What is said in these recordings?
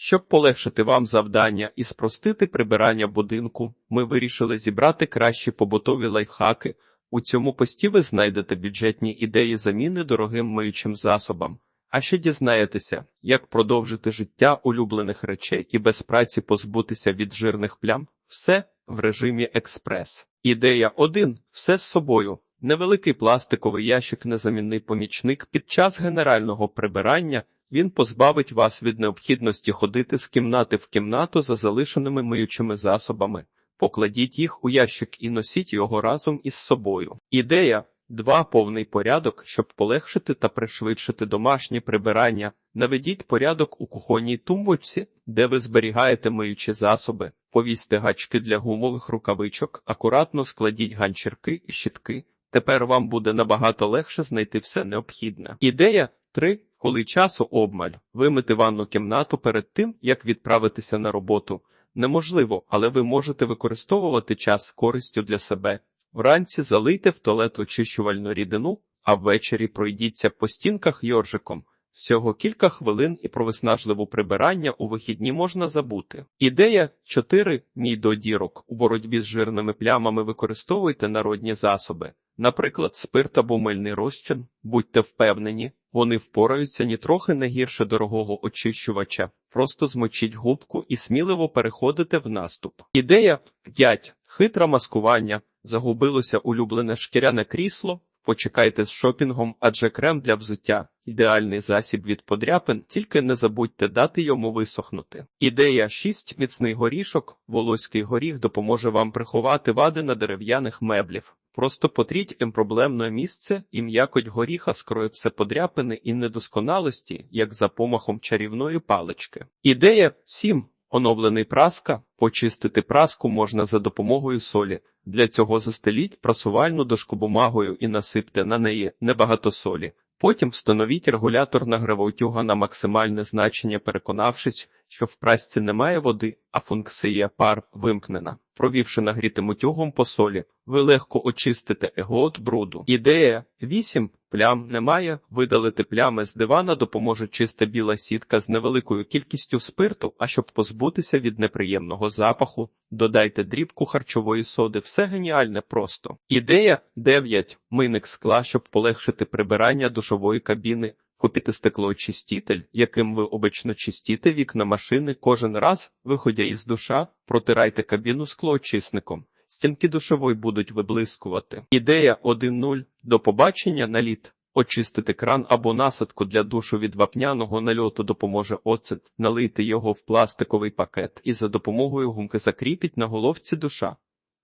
Щоб полегшити вам завдання і спростити прибирання будинку, ми вирішили зібрати кращі побутові лайфхаки. У цьому пості ви знайдете бюджетні ідеї заміни дорогим миючим засобам. А ще дізнаєтеся, як продовжити життя улюблених речей і без праці позбутися від жирних плям. Все в режимі експрес. Ідея 1. Все з собою. Невеликий пластиковий ящик незамінний помічник під час генерального прибирання. Він позбавить вас від необхідності ходити з кімнати в кімнату за залишеними миючими засобами. Покладіть їх у ящик і носіть його разом із собою. Ідея 2. Повний порядок, щоб полегшити та пришвидшити домашнє прибирання. Наведіть порядок у кухонній тумбочці, де ви зберігаєте миючі засоби. Повісьте гачки для гумових рукавичок, акуратно складіть ганчірки і щітки. Тепер вам буде набагато легше знайти все необхідне. Ідея 3. Коли часу обмаль, вимити ванну кімнату перед тим, як відправитися на роботу. Неможливо, але ви можете використовувати час користю для себе. Вранці залийте в туалет очищувальну рідину, а ввечері пройдіться по стінках йоржиком. Всього кілька хвилин і про виснажливу прибирання у вихідні можна забути. Ідея 4. Мій до дірок. У боротьбі з жирними плямами використовуйте народні засоби, наприклад, спирт або мильний розчин. Будьте впевнені, вони впораються нітрохи не гірше дорогого очищувача. Просто змочіть губку і сміливо переходите в наступ. Ідея 5. Хитре маскування. Загубилося улюблене шкіряне крісло. Почекайте з шопінгом, адже крем для взуття ідеальний засіб від подряпин, тільки не забудьте дати йому висохнути. Ідея 6. Міцний горішок. Волоський горіх допоможе вам приховати вади на дерев'яних меблів. Просто потріть їм проблемне місце і м'якоть горіха скроє все подряпини і недосконалості, як за помахом чарівної палички. Ідея 7. Оновлений праска. Почистити праску можна за допомогою солі. Для цього застеліть прасувальну дошку бумагою і насипте на неї небагато солі. Потім встановіть регулятор нагревоутюга на максимальне значення, переконавшись, що в прасці немає води, а функція пар вимкнена. Провівши нагрітим утюгом по солі, ви легко очистите егот бруду. Ідея 8. Плям немає. Видалити плями з дивана допоможе чиста біла сітка з невеликою кількістю спирту, а щоб позбутися від неприємного запаху, додайте дрібку харчової соди. Все геніальне просто. Ідея 9. Мийник скла, щоб полегшити прибирання душової кабіни. Купіть стеклоочиститель, яким ви обично чистіте вікна машини кожен раз, виходя із душа, протирайте кабіну склоочисником. Стінки душової будуть виблискувати. Ідея 1.0. До побачення на літ. Очистити кран або насадку для душу від вапняного нальоту допоможе оцет, налийте його в пластиковий пакет і за допомогою гумки закріпіть на головці душа.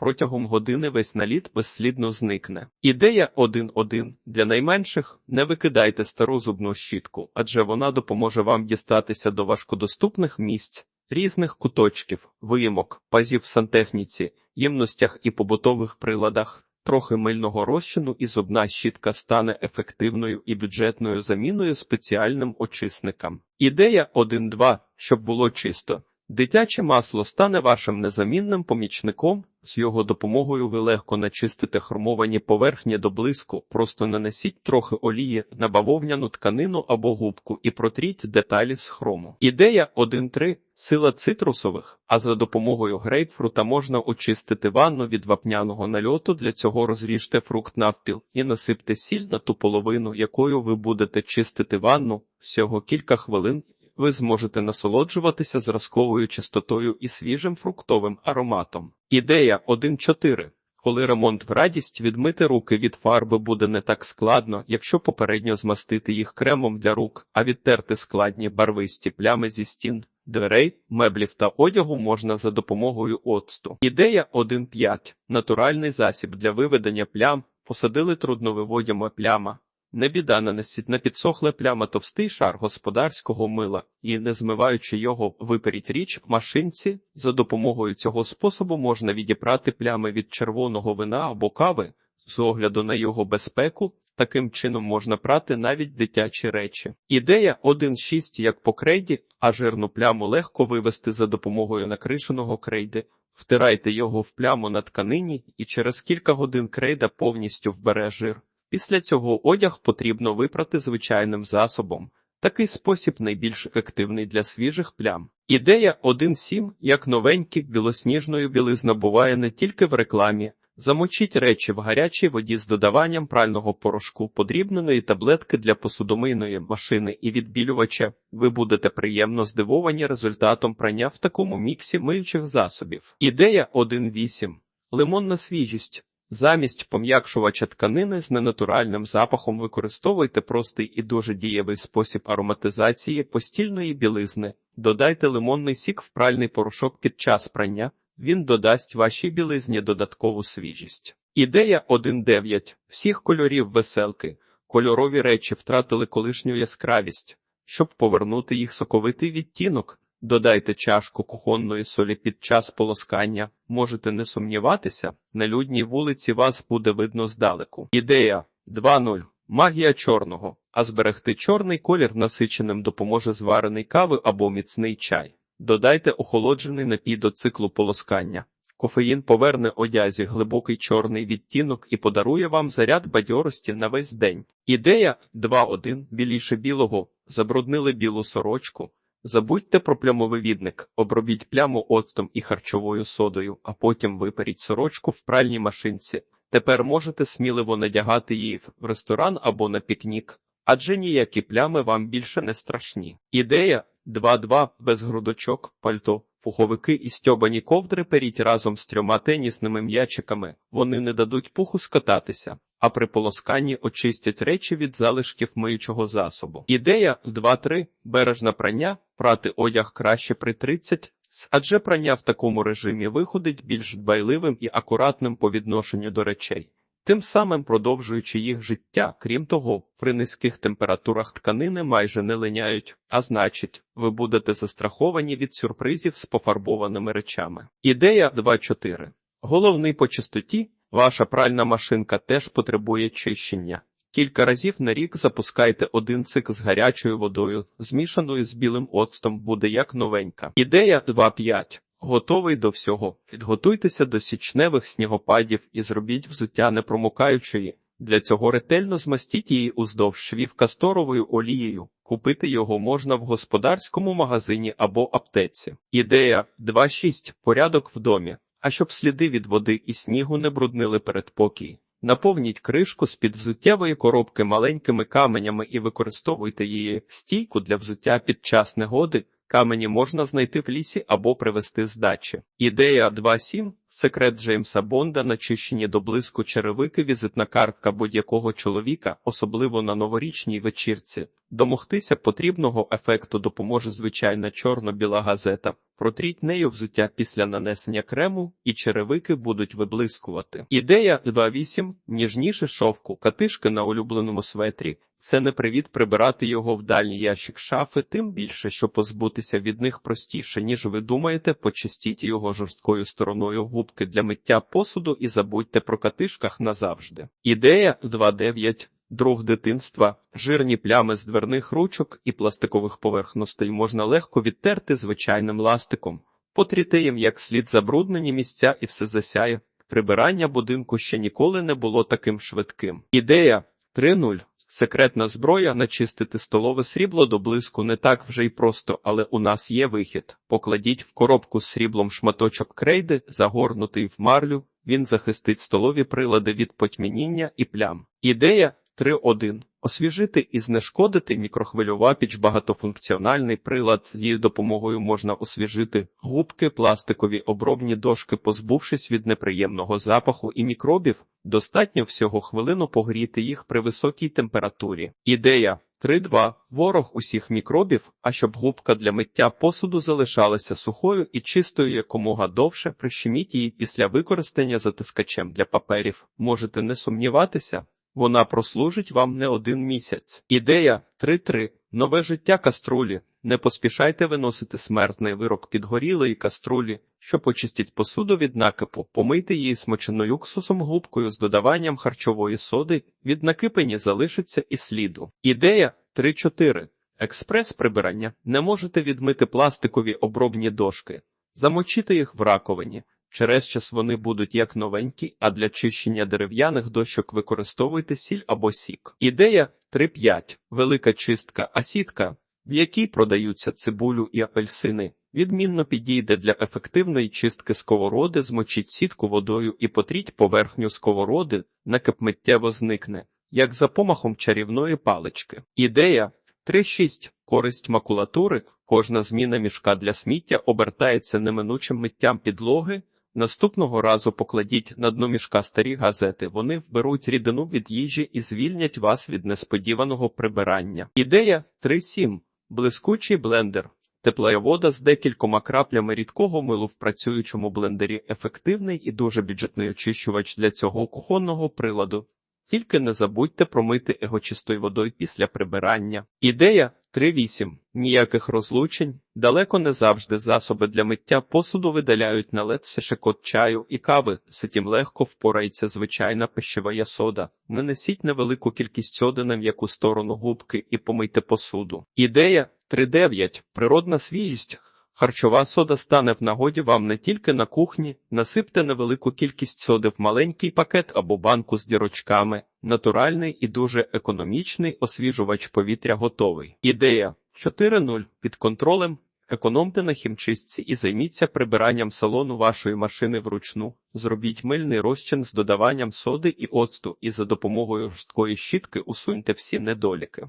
Протягом години весь наліт безслідно зникне. Ідея 1.1. Для найменших не викидайте стару зубну щітку, адже вона допоможе вам дістатися до важкодоступних місць, різних куточків, виїмок, пазів в сантехніці, ємностях і побутових приладах. Трохи мильного розчину і зубна щітка стане ефективною і бюджетною заміною спеціальним очисникам. Ідея 1.2. Щоб було чисто. Дитяче масло стане вашим незамінним помічником. З його допомогою ви легко начистите хромовані поверхні до блиску, просто нанесіть трохи олії на бавовняну тканину або губку і протріть деталі з хрому. Ідея 1.3. Сила цитрусових, а за допомогою грейпфрута можна очистити ванну від вапняного нальоту. Для цього розріжте фрукт навпіл і насипте сіль на ту половину, якою ви будете чистити ванну всього кілька хвилин ви зможете насолоджуватися зразковою чистотою і свіжим фруктовим ароматом. Ідея 1.4. Коли ремонт в радість, відмити руки від фарби буде не так складно, якщо попередньо змастити їх кремом для рук, а відтерти складні барвисті плями зі стін, дверей, меблів та одягу можна за допомогою оцту. Ідея 1.5. Натуральний засіб для виведення плям, посадили трудновиводяма пляма. Не біда нанесіть на підсохле пляма товстий шар господарського мила і, не змиваючи його, виперіть річ в машинці. За допомогою цього способу можна відіпрати плями від червоного вина або кави з огляду на його безпеку. Таким чином можна прати навіть дитячі речі. Ідея 1.6 як по крейді, а жирну пляму легко вивести за допомогою накришеного крейди. Втирайте його в пляму на тканині, і через кілька годин крейда повністю вбере жир. Після цього одяг потрібно випрати звичайним засобом. Такий спосіб найбільш ефективний для свіжих плям. Ідея 1.7, як новенькі, білосніжною білизна буває не тільки в рекламі. Замочіть речі в гарячій воді з додаванням прального порошку, подрібненої таблетки для посудомийної машини і відбілювача. Ви будете приємно здивовані результатом прання в такому міксі миючих засобів. Ідея 1.8. Лимонна свіжість. Замість пом'якшувача тканини з ненатуральним запахом використовуйте простий і дуже дієвий спосіб ароматизації постільної білизни. Додайте лимонний сік в пральний порошок під час прання. Він додасть вашій білизні додаткову свіжість. Ідея 1.9. Всіх кольорів веселки. Кольорові речі втратили колишню яскравість. Щоб повернути їх соковитий відтінок, додайте чашку кухонної солі під час полоскання. Можете не сумніватися, на людній вулиці вас буде видно здалеку. Ідея 2.0. Магія чорного. А зберегти чорний колір насиченим допоможе зварений кави або міцний чай. Додайте охолоджений напій до циклу полоскання. Кофеїн поверне одязі глибокий чорний відтінок і подарує вам заряд бадьорості на весь день. Ідея 2.1. Біліше білого. Забруднили білу сорочку. Забудьте про плямовий відник, обробіть пляму оцтом і харчовою содою, а потім виперіть сорочку в пральній машинці. Тепер можете сміливо надягати її в ресторан або на пікнік, адже ніякі плями вам більше не страшні. Ідея 2.2. без грудочок, пальто, пуховики і стьобані ковдри періть разом з трьома тенісними м'ячиками. Вони не дадуть пуху скататися, а при полосканні очистять речі від залишків миючого засобу. Ідея 2.3. бережне прання, прати одяг краще при 30, адже прання в такому режимі виходить більш дбайливим і акуратним по відношенню до речей тим самим продовжуючи їх життя. Крім того, при низьких температурах тканини майже не линяють, а значить, ви будете застраховані від сюрпризів з пофарбованими речами. Ідея 2.4. Головний по чистоті, ваша пральна машинка теж потребує чищення. Кілька разів на рік запускайте один цик з гарячою водою, змішаною з білим оцтом, буде як новенька. Ідея 2.5. Готовий до всього. Підготуйтеся до січневих снігопадів і зробіть взуття непромокаючої. Для цього ретельно змастіть її уздовж швів касторовою олією. Купити його можна в господарському магазині або аптеці. Ідея 2.6. Порядок в домі. А щоб сліди від води і снігу не бруднили передпокій. Наповніть кришку з-під взуттєвої коробки маленькими каменями і використовуйте її стійку для взуття під час негоди. Камені можна знайти в лісі або привезти з дачі. Ідея 2.7. Секрет Джеймса Бонда начищені до блиску черевики візитна картка будь-якого чоловіка, особливо на новорічній вечірці. Домогтися потрібного ефекту допоможе звичайна чорно-біла газета. Протріть нею взуття після нанесення крему, і черевики будуть виблискувати. Ідея 2.8. ніжніше шовку, катишки на улюбленому светрі. Це не привід прибирати його в дальній ящик шафи, тим більше, що позбутися від них простіше, ніж ви думаєте, почистіть його жорсткою стороною губки для миття посуду і забудьте про катишках назавжди. Ідея 2.9. Друг дитинства, жирні плями з дверних ручок і пластикових поверхностей можна легко відтерти звичайним ластиком. Потріте їм як слід забруднені місця і все засяє. Прибирання будинку ще ніколи не було таким швидким. Ідея 3.0. Секретна зброя начистити столове срібло до блиску не так вже й просто, але у нас є вихід. Покладіть в коробку з сріблом шматочок крейди, загорнутий в марлю, він захистить столові прилади від потьмініння і плям. Ідея 3.1. Освіжити і знешкодити мікрохвильова піч багатофункціональний прилад. З її допомогою можна освіжити губки, пластикові обробні дошки, позбувшись від неприємного запаху і мікробів. Достатньо всього хвилину погріти їх при високій температурі. Ідея 3.2. Ворог усіх мікробів, а щоб губка для миття посуду залишалася сухою і чистою якомога довше, прищеміть її після використання затискачем для паперів. Можете не сумніватися. Вона прослужить вам не один місяць. Ідея 3.3. Нове життя каструлі. Не поспішайте виносити смертний вирок підгорілої каструлі, що почистить посуду від накипу, помийте її смоченою уксусом губкою з додаванням харчової соди, від накипені залишиться і сліду. Ідея 3.4. Експрес прибирання. Не можете відмити пластикові обробні дошки. Замочити їх в раковині. Через час вони будуть як новенькі, а для чищення дерев'яних дощок використовуйте сіль або сік. Ідея 3.5. Велика чистка асітка, в якій продаються цибулю і апельсини. Відмінно підійде для ефективної чистки сковороди, змочіть сітку водою і потріть поверхню сковороди, накип миттєво зникне, як за помахом чарівної палички. Ідея 3.6. Користь макулатури. Кожна зміна мішка для сміття обертається неминучим миттям підлоги. Наступного разу покладіть на дно мішка старі газети. Вони вберуть рідину від їжі і звільнять вас від несподіваного прибирання. Ідея 3.7. Блискучий блендер. Тепла вода з декількома краплями рідкого милу в працюючому блендері ефективний і дуже бюджетний очищувач для цього кухонного приладу. Тільки не забудьте промити його чистою водою після прибирання. Ідея 3.8. Ніяких розлучень. Далеко не завжди засоби для миття посуду видаляють налет шекот чаю і кави. З цим легко впорається звичайна пищева сода. Нанесіть невелику кількість соди на м'яку сторону губки і помийте посуду. Ідея 3.9. Природна свіжість. Харчова сода стане в нагоді вам не тільки на кухні, насипте невелику кількість соди в маленький пакет або банку з дірочками. Натуральний і дуже економічний освіжувач повітря готовий. Ідея 4.0. Під контролем. Економте на хімчистці і займіться прибиранням салону вашої машини вручну. Зробіть мильний розчин з додаванням соди і оцту і за допомогою жорсткої щітки усуньте всі недоліки.